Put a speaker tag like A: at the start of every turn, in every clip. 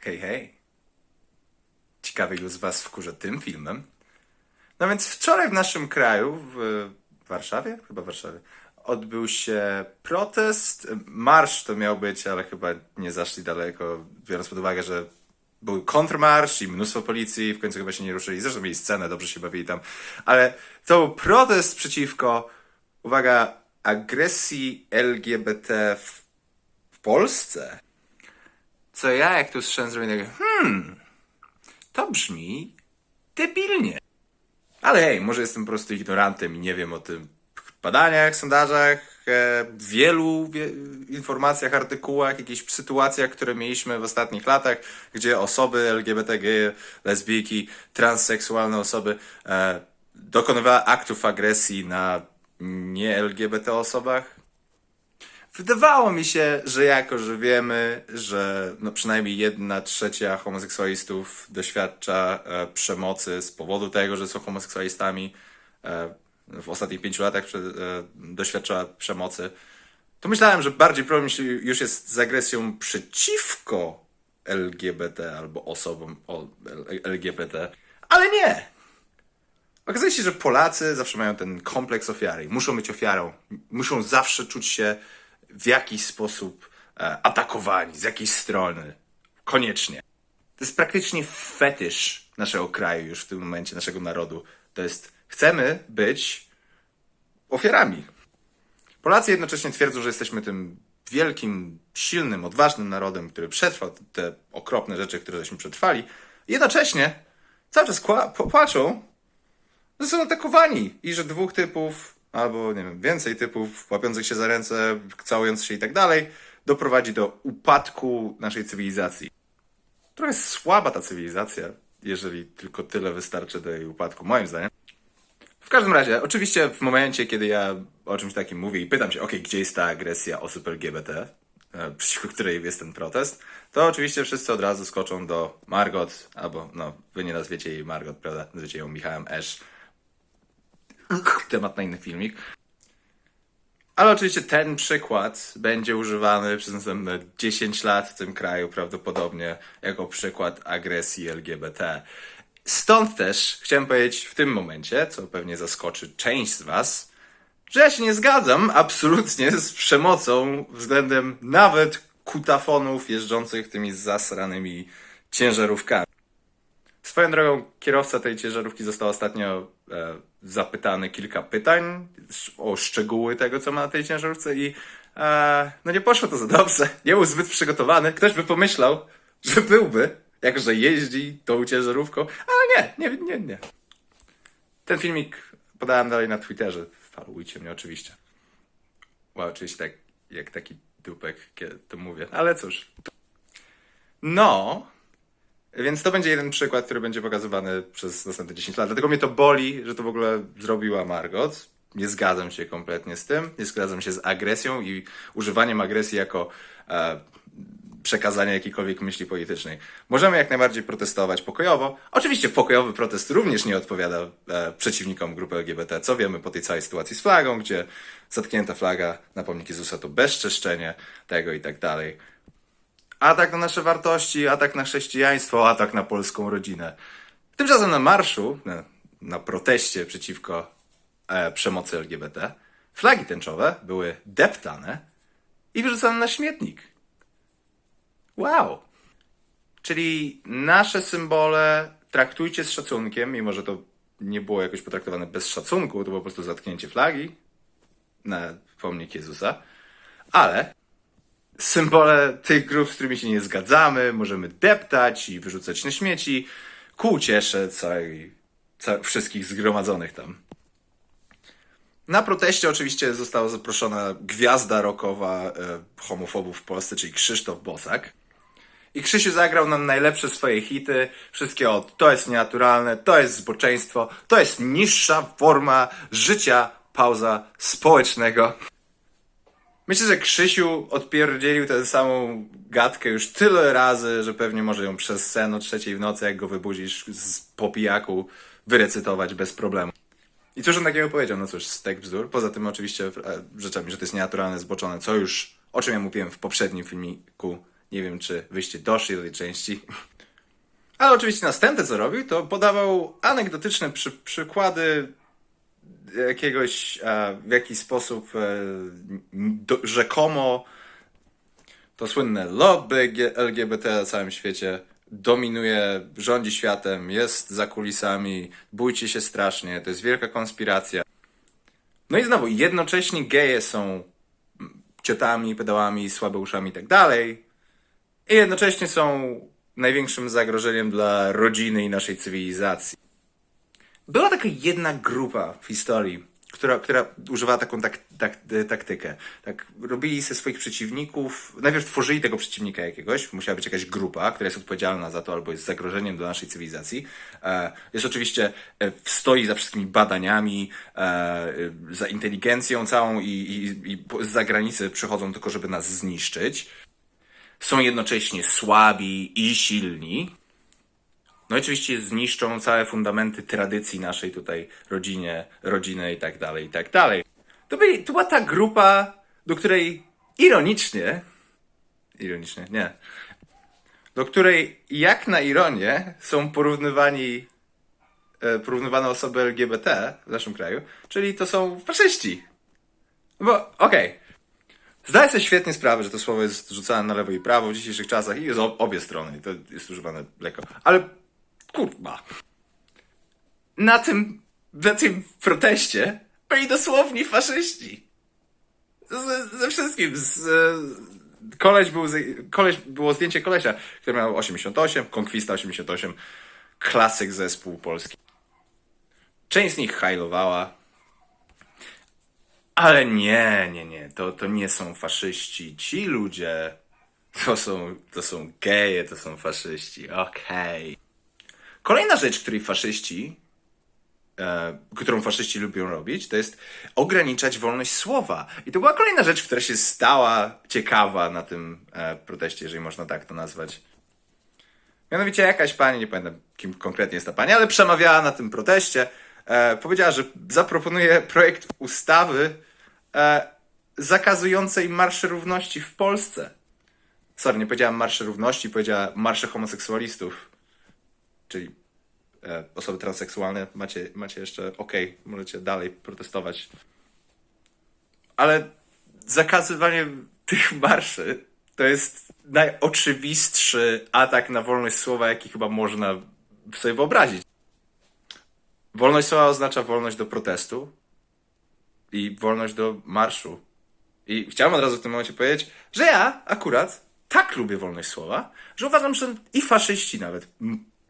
A: Hej, hej. Ciekawy już z Was wkurzę tym filmem. No więc wczoraj w naszym kraju, w Warszawie, chyba w Warszawie, odbył się protest. Marsz to miał być, ale chyba nie zaszli daleko, biorąc pod uwagę, że był kontrmarsz i mnóstwo policji, w końcu chyba się nie ruszyli. Zresztą mieli scenę, dobrze się bawili tam. Ale to był protest przeciwko, uwaga, agresji LGBT w, w Polsce. Co ja, jak tu słyszałem, zrobię hmm, to brzmi debilnie. Ale hej, może jestem po prostu ignorantem i nie wiem o tym badaniach, sondażach, e, wielu wie, informacjach, artykułach, jakichś sytuacjach, które mieliśmy w ostatnich latach, gdzie osoby LGBT, geje, lesbijki, transseksualne osoby e, dokonywały aktów agresji na nie-LGBT osobach. Wydawało mi się, że jako, że wiemy, że no przynajmniej jedna trzecia homoseksualistów doświadcza e, przemocy z powodu tego, że są homoseksualistami, e, w ostatnich pięciu latach prze, e, doświadczała przemocy, to myślałem, że bardziej problem już jest z agresją przeciwko LGBT albo osobom o LGBT, ale nie! Okazuje się, że Polacy zawsze mają ten kompleks ofiary. Muszą być ofiarą. Muszą zawsze czuć się w jakiś sposób e, atakowani, z jakiejś strony. Koniecznie. To jest praktycznie fetysz naszego kraju już w tym momencie, naszego narodu. To jest, chcemy być ofiarami. Polacy jednocześnie twierdzą, że jesteśmy tym wielkim, silnym, odważnym narodem, który przetrwał te okropne rzeczy, które żeśmy przetrwali. Jednocześnie cały czas płaczą, że są atakowani i że dwóch typów, albo nie wiem, więcej typów łapiących się za ręce, całując się i tak dalej, doprowadzi do upadku naszej cywilizacji. Trochę słaba ta cywilizacja, jeżeli tylko tyle wystarczy do jej upadku, moim zdaniem. W każdym razie, oczywiście w momencie, kiedy ja o czymś takim mówię i pytam się, ok, gdzie jest ta agresja osób LGBT, e, przeciwko której jest ten protest, to oczywiście wszyscy od razu skoczą do Margot, albo no, wy nie nazwiecie jej Margot, prawda, nazwiecie ją Michałem Esz. Temat na inny filmik. Ale oczywiście ten przykład będzie używany przez następne 10 lat w tym kraju prawdopodobnie jako przykład agresji LGBT. Stąd też chciałem powiedzieć w tym momencie, co pewnie zaskoczy część z Was, że ja się nie zgadzam absolutnie z przemocą względem nawet kutafonów jeżdżących tymi zasranymi ciężarówkami. Swoją drogą, kierowca tej ciężarówki został ostatnio e, zapytany kilka pytań o szczegóły tego, co ma na tej ciężarówce i e, no nie poszło to za dobrze. Nie był zbyt przygotowany. Ktoś by pomyślał, że byłby, jako że jeździ tą ciężarówką, ale nie, nie, nie, nie. Ten filmik podałem dalej na Twitterze. Followujcie mnie oczywiście. Wow, oczywiście tak jak taki dupek, kiedy to mówię. Ale cóż. No, więc to będzie jeden przykład, który będzie pokazywany przez następne 10 lat. Dlatego mnie to boli, że to w ogóle zrobiła Margot. Nie zgadzam się kompletnie z tym. Nie zgadzam się z agresją i używaniem agresji jako e, przekazania jakiejkolwiek myśli politycznej. Możemy jak najbardziej protestować pokojowo. Oczywiście pokojowy protest również nie odpowiada e, przeciwnikom grupy LGBT, co wiemy po tej całej sytuacji z flagą, gdzie zatknięta flaga na pomnik Jezusa to bezczeszczenie tego i tak dalej atak na nasze wartości, atak na chrześcijaństwo, atak na polską rodzinę. Tymczasem na marszu, na, na proteście przeciwko e, przemocy LGBT, flagi tęczowe były deptane i wyrzucane na śmietnik. Wow! Czyli nasze symbole traktujcie z szacunkiem, mimo że to nie było jakoś potraktowane bez szacunku, to było po prostu zatknięcie flagi na pomnik Jezusa, ale symbole tych grup, z którymi się nie zgadzamy, możemy deptać i wyrzucać na śmieci, ku ca- wszystkich zgromadzonych tam. Na proteście oczywiście została zaproszona gwiazda rockowa e, homofobów w Polsce, czyli Krzysztof Bosak. I Krzysiu zagrał nam najlepsze swoje hity, wszystkie od to jest nienaturalne, to jest zboczeństwo, to jest niższa forma życia, pauza społecznego. Myślę, że Krzysiu odpierdzielił tę samą gadkę już tyle razy, że pewnie może ją przez sen o trzeciej w nocy, jak go wybudzisz z popijaku, wyrecytować bez problemu. I cóż on takiego powiedział? No cóż, stek bzdur. Poza tym oczywiście e, rzeczami, że to jest nienaturalne, zboczone, co już, o czym ja mówiłem w poprzednim filmiku, Nie wiem, czy wyście doszli do tej części. Ale oczywiście następne, co robił, to podawał anegdotyczne przy, przykłady jakiegoś, e, w jakiś sposób e, rzekomo to słynne lobby LGBT na całym świecie dominuje, rządzi światem, jest za kulisami, bójcie się strasznie, to jest wielka konspiracja. No i znowu, jednocześnie geje są ciotami, pedałami, słabeuszami i tak dalej, i jednocześnie są największym zagrożeniem dla rodziny i naszej cywilizacji. Była taka jedna grupa w historii, która, która używała taką tak, tak, taktykę. Tak, robili ze swoich przeciwników, najpierw tworzyli tego przeciwnika jakiegoś, musiała być jakaś grupa, która jest odpowiedzialna za to albo jest zagrożeniem dla naszej cywilizacji. E, Jest oczywiście, e, stoi za wszystkimi badaniami, e, za inteligencją całą i, i, i z zagranicy przychodzą tylko, żeby nas zniszczyć. Są jednocześnie słabi i silni, no i oczywiście zniszczą całe fundamenty tradycji naszej tutaj rodzinie, rodziny i tak dalej, i tak dalej. To, byli, to była ta grupa, do której ironicznie, ironicznie, nie, do której jak na ironię są porównywani, e, porównywane osoby LGBT w naszym kraju, czyli to są faszyści. Bo, okej, Zdaję sobie świetnie sprawę, że to słowo jest rzucane na lewo i prawo w dzisiejszych czasach i jest obie strony i to jest używane lekko. Ale kurwa. Na tym, na tym proteście byli dosłownie faszyści. Ze, ze wszystkim. Z, e, koleś był, koleś, było zdjęcie kolesia, który miał 88, Konkwista 88, klasyk zespół polski. Część z nich hajlowała, ale nie, nie, nie, to, to nie są faszyści. Ci ludzie to są, to są geje, to są faszyści. Okej. Kolejna rzecz, której faszyści, e, którą faszyści lubią robić, to jest ograniczać wolność słowa. I to była kolejna rzecz, która się stała ciekawa na tym e, proteście, jeżeli można tak to nazwać. Mianowicie jakaś pani, nie pamiętam kim konkretnie jest ta pani, ale przemawiała na tym proteście. E, powiedziała, że zaproponuje projekt ustawy e, zakazującej marszy równości w Polsce. Sorry, nie powiedziałam marszy równości, powiedziała marsze homoseksualistów. Czyli e, osoby transseksualne macie, macie jeszcze okej, możecie dalej protestować. Ale zakazywanie tych marszy to jest najoczywistszy atak na wolność słowa, jaki chyba można sobie wyobrazić. Wolność słowa oznacza wolność do protestu i wolność do marszu. I chciałem od razu w tym momencie powiedzieć, że ja akurat tak lubię wolność słowa, że uważam, że i faszyści nawet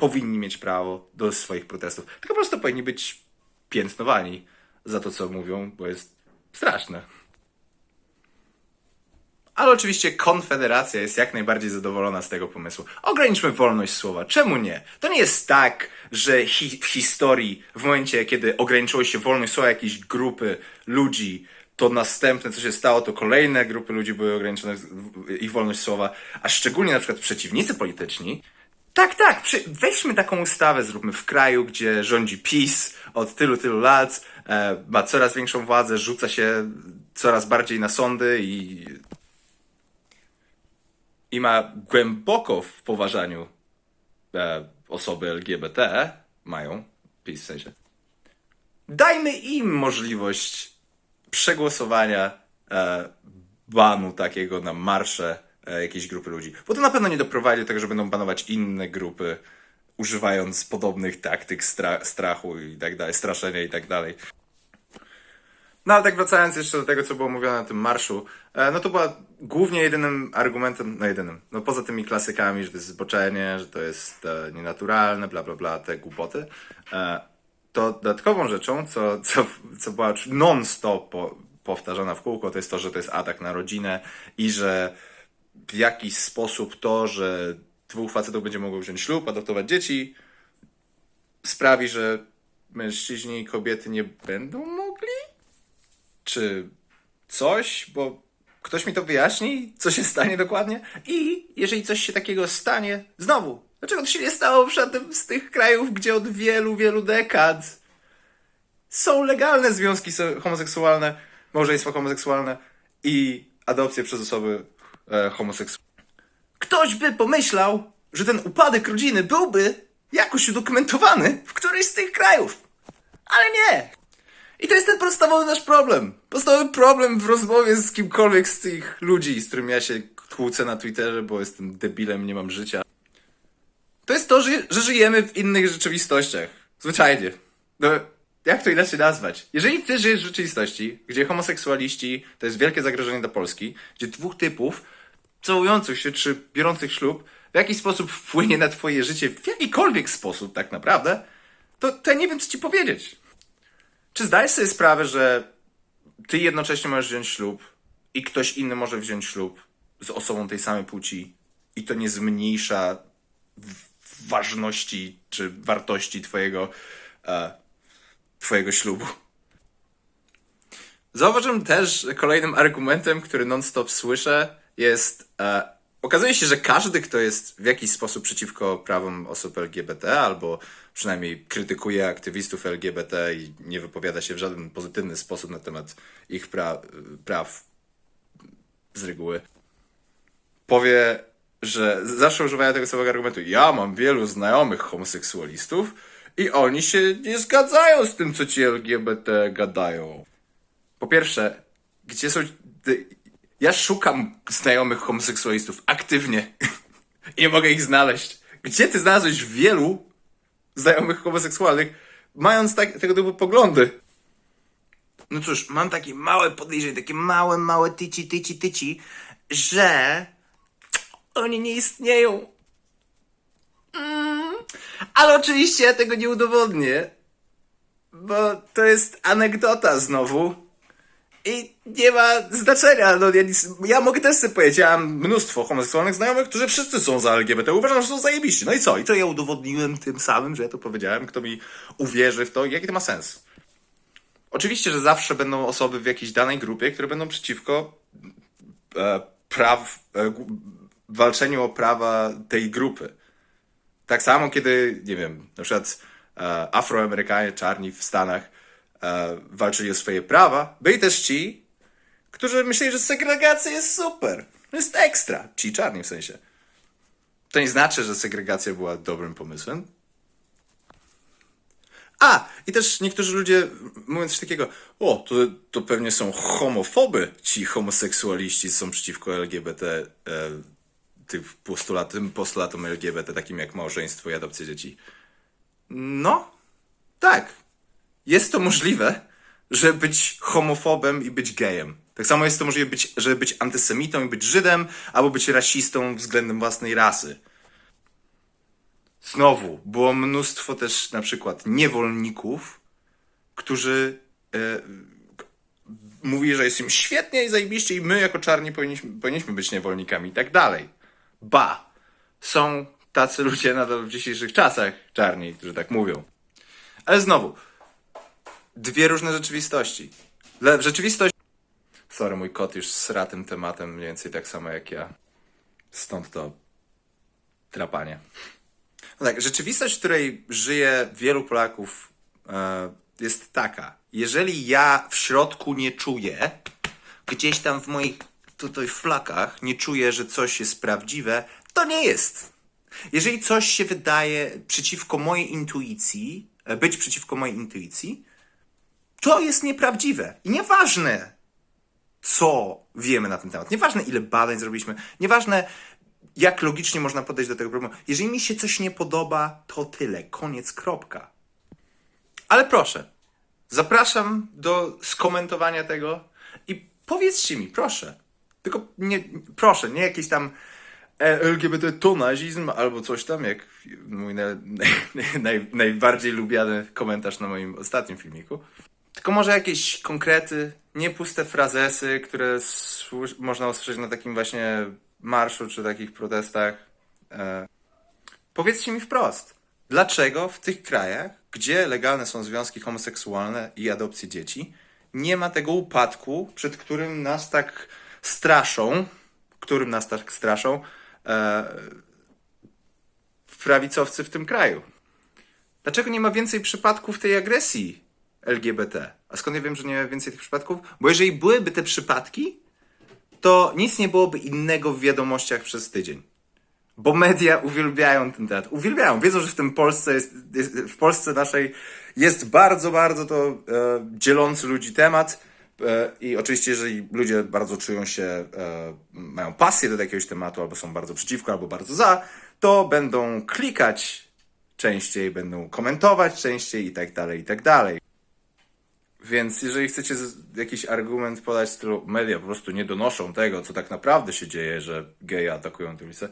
A: powinni mieć prawo do swoich protestów. Tylko po prostu powinni być piętnowani za to, co mówią, bo jest straszne. Ale oczywiście Konfederacja jest jak najbardziej zadowolona z tego pomysłu. Ograniczmy wolność słowa. Czemu nie? To nie jest tak, że hi w historii, w momencie, kiedy ograniczyło się wolność słowa jakiejś grupy ludzi, to następne, co się stało, to kolejne grupy ludzi były ograniczone, ich wolność słowa, a szczególnie na przykład przeciwnicy polityczni. Tak, tak, przy, weźmy taką ustawę, zróbmy w kraju, gdzie rządzi PiS od tylu, tylu lat, e, ma coraz większą władzę, rzuca się coraz bardziej na sądy i i ma głęboko w poważaniu e, osoby LGBT, mają, PiS w sensie, dajmy im możliwość przegłosowania e, banu takiego na marsze jakiejś grupy ludzi. Bo to na pewno nie doprowadzi do tego, że będą banować inne grupy, używając podobnych taktyk stra- strachu i tak dalej, straszenia i tak dalej. No ale tak wracając jeszcze do tego, co było mówione na tym marszu, e, no to była głównie jedynym argumentem, no jedynym, no poza tymi klasykami, że to jest zboczenie, że to jest e, nienaturalne, bla bla bla, te głupoty, e, to dodatkową rzeczą, co, co, co była non-stop po, powtarzana w kółko, to jest to, że to jest atak na rodzinę i że w jakiś sposób to, że dwóch facetów będzie mogło wziąć ślub, adoptować dzieci, sprawi, że mężczyźni i kobiety nie będą mogli? czy coś, bo ktoś mi to wyjaśni, co się stanie dokładnie. I jeżeli coś się takiego stanie, znowu, dlaczego to się nie stało w żadnym z tych krajów, gdzie od wielu, wielu dekad są legalne związki se- homoseksualne, małżeństwa homoseksualne i adopcje przez osoby e, ktoś by pomyślał, że ten upadek rodziny byłby jakoś udokumentowany w którymś z tych krajów. Ale nie! I to jest ten podstawowy nasz problem. Podstawowy problem w rozmowie z kimkolwiek z tych ludzi, z którymi ja się kłócę na Twitterze, bo jestem debilem, nie mam życia. To jest to, że, że żyjemy w innych rzeczywistościach. Zwyczajnie. No, jak to inaczej nazwać? Jeżeli ty żyjesz w rzeczywistości, gdzie homoseksualiści to jest wielkie zagrożenie dla Polski, gdzie dwóch typów całujących się czy biorących ślub w jakiś sposób wpłynie na twoje życie, w jakikolwiek sposób tak naprawdę, to, to ja nie wiem, co ci powiedzieć. Czy zdajesz sobie sprawę, że ty jednocześnie możesz wziąć ślub i ktoś inny może wziąć ślub z osobą tej samej płci i to nie zmniejsza ważności czy wartości twojego, e, twojego ślubu? Zauważyłem też, kolejnym argumentem, który non-stop słyszę, jest. E, okazuje się, że każdy, kto jest w jakiś sposób przeciwko prawom osób LGBT, albo przynajmniej krytykuje aktywistów LGBT i nie wypowiada się w żaden pozytywny sposób na temat ich pra- praw z reguły, powie, że zawsze używają tego samego argumentu. Ja mam wielu znajomych homoseksualistów i oni się nie zgadzają z tym, co ci LGBT gadają. Po pierwsze, gdzie są. Ja szukam znajomych homoseksualistów aktywnie i nie mogę ich znaleźć. Gdzie ty znalazłeś wielu znajomych homoseksualnych, mając tak, tego typu poglądy? No cóż, mam takie małe podejrzenie, takie małe, małe tyci, tyci, tyci, że oni nie istnieją. Mm. Ale oczywiście ja tego nie udowodnię, bo to jest anegdota znowu. I nie ma znaczenia, no ja, nic, ja mogę też sobie powiedzieć, ja mam mnóstwo homoseksualnych znajomych, którzy wszyscy są za LGBT, uważam, że są zajebiści. No i co? I co ja udowodniłem tym samym, że ja to powiedziałem? Kto mi uwierzy w to? Jaki to ma sens? Oczywiście, że zawsze będą osoby w jakiejś danej grupie, które będą przeciwko e, praw, e, walczeniu o prawa tej grupy. Tak samo, kiedy, nie wiem, na przykład e, Afroamerykanie, czarni w Stanach walczyli o swoje prawa, byli też ci, którzy myśleli, że segregacja jest super. Jest ekstra. Ci czarni w sensie. To nie znaczy, że segregacja była dobrym pomysłem. A, i też niektórzy ludzie mówią coś takiego, o, to, to pewnie są homofoby, ci homoseksualiści są przeciwko LGBT, e, tym postulat, tym postulatom LGBT, takim jak małżeństwo i adopcja dzieci. No, tak. Jest to możliwe, żeby być homofobem i być gejem. Tak samo jest to możliwe, być, żeby być antysemitą i być Żydem, albo być rasistą względem własnej rasy. Znowu, było mnóstwo też na przykład niewolników, którzy e, mówili, że jest im świetnie i zajebiście i my jako czarni powinniśmy, powinniśmy być niewolnikami i tak dalej. Ba, są tacy ludzie nadal w dzisiejszych czasach czarni, którzy tak mówią. Ale znowu, dwie różne rzeczywistości. Le- W rzeczywistości... Sorry, mój kot już sra tym tematem mniej więcej tak samo jak ja. Stąd to trapanie. No tak, rzeczywistość, w której żyje wielu Polaków, e, jest taka. Jeżeli ja w środku nie czuję, gdzieś tam w moich tutaj flakach nie czuję, że coś jest prawdziwe, to nie jest. Jeżeli coś się wydaje przeciwko mojej intuicji, e, być przeciwko mojej intuicji, to jest nieprawdziwe. I nieważne, co wiemy na ten temat. Nieważne, ile badań zrobiliśmy, nieważne, jak logicznie można podejść do tego problemu. Jeżeli mi się coś nie podoba, to tyle. Koniec, kropka. Ale proszę, zapraszam do skomentowania tego i powiedzcie mi, proszę. Tylko nie, proszę, nie jakiś tam e, LGBT to nazizm albo coś tam, jak mój na, naj, naj, najbardziej lubiany komentarz na moim ostatnim filmiku. Tylko może jakieś konkrety, nie puste frazesy, które można usłyszeć na takim właśnie marszu czy takich protestach. E, powiedzcie mi wprost, dlaczego w tych krajach, gdzie legalne są związki homoseksualne i adopcje dzieci, nie ma tego upadku, przed którym nas tak straszą, którym nas tak straszą e, prawicowcy w tym kraju? Dlaczego nie ma więcej przypadków tej agresji LGBT? A skąd ja wiem, że nie ma więcej tych przypadków? Bo jeżeli byłyby te przypadki, to nic nie byłoby innego w wiadomościach przez tydzień. Bo media uwielbiają ten teatr. Uwielbiają. Wiedzą, że w tym Polsce jest, jest w Polsce naszej jest bardzo, bardzo to e, dzielący ludzi temat. E, I oczywiście, jeżeli ludzie bardzo czują się, e, mają pasję do jakiegoś tematu, albo są bardzo przeciwko, albo bardzo za, to będą klikać częściej, będą komentować częściej i tak dalej, i tak dalej. Więc jeżeli chcecie jakiś argument podać w stylu media po prostu nie donoszą tego, co tak naprawdę się dzieje, że geje atakują tę ulicę,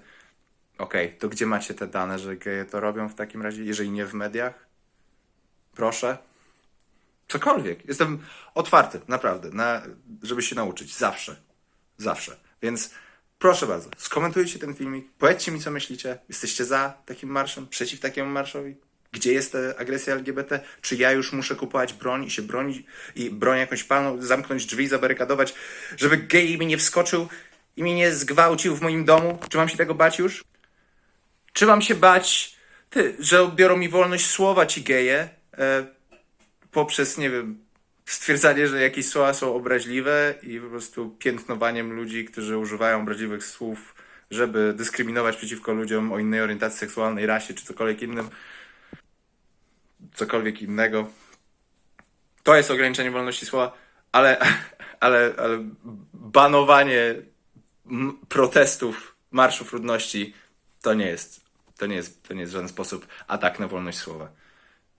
A: okej, to gdzie macie te dane, że geje to robią w takim razie, jeżeli nie w mediach? Proszę. Cokolwiek. Jestem otwarty, naprawdę, na, żeby się nauczyć. Zawsze. Zawsze. Więc proszę bardzo, skomentujcie ten filmik, powiedzcie mi, co myślicie. Jesteście za takim marszem, przeciw takiemu marszowi? Gdzie jest ta agresja LGBT? Czy ja już muszę kupować broń i się bronić i broń jakąś palną, zamknąć drzwi, zabarykadować, żeby gej mi nie wskoczył i mnie nie zgwałcił w moim domu? Czy mam się tego bać już? Czy mam się bać, ty, że odbiorą mi wolność słowa ci geje e, poprzez, nie wiem, stwierdzanie, że jakieś słowa są obraźliwe i po prostu piętnowaniem ludzi, którzy używają obraźliwych słów, żeby dyskryminować przeciwko ludziom o innej orientacji seksualnej, rasie czy cokolwiek innym, cokolwiek innego. To jest ograniczenie wolności słowa, ale, ale, ale banowanie protestów, marszów ludności to nie jest, to nie jest, to nie jest w żaden sposób atak na wolność słowa.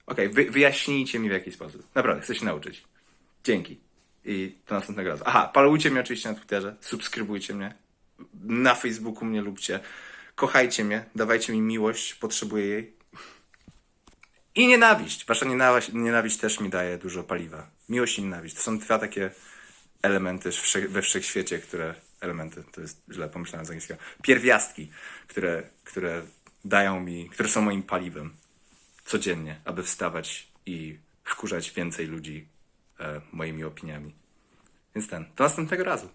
A: Okej, wy, wyjaśnijcie mi w jaki sposób. Naprawdę, chcę się nauczyć. Dzięki. I do następnego razu. Aha, palujcie mnie oczywiście na Twitterze, subskrybujcie mnie. Na Facebooku mnie lubcie. Kochajcie mnie, dawajcie mi miłość, potrzebuję jej. I nienawiść. Wasza nienawiść, nienawiść też mi daje dużo paliwa. Miłość i nienawiść. To są dwa takie elementy we wszechświecie, które. Elementy, to jest źle pomyślane z angielskiego. Pierwiastki, które, które dają mi, które są moim paliwem codziennie, aby wstawać i wkurzać więcej ludzi e, moimi opiniami. Więc ten, do następnego razu.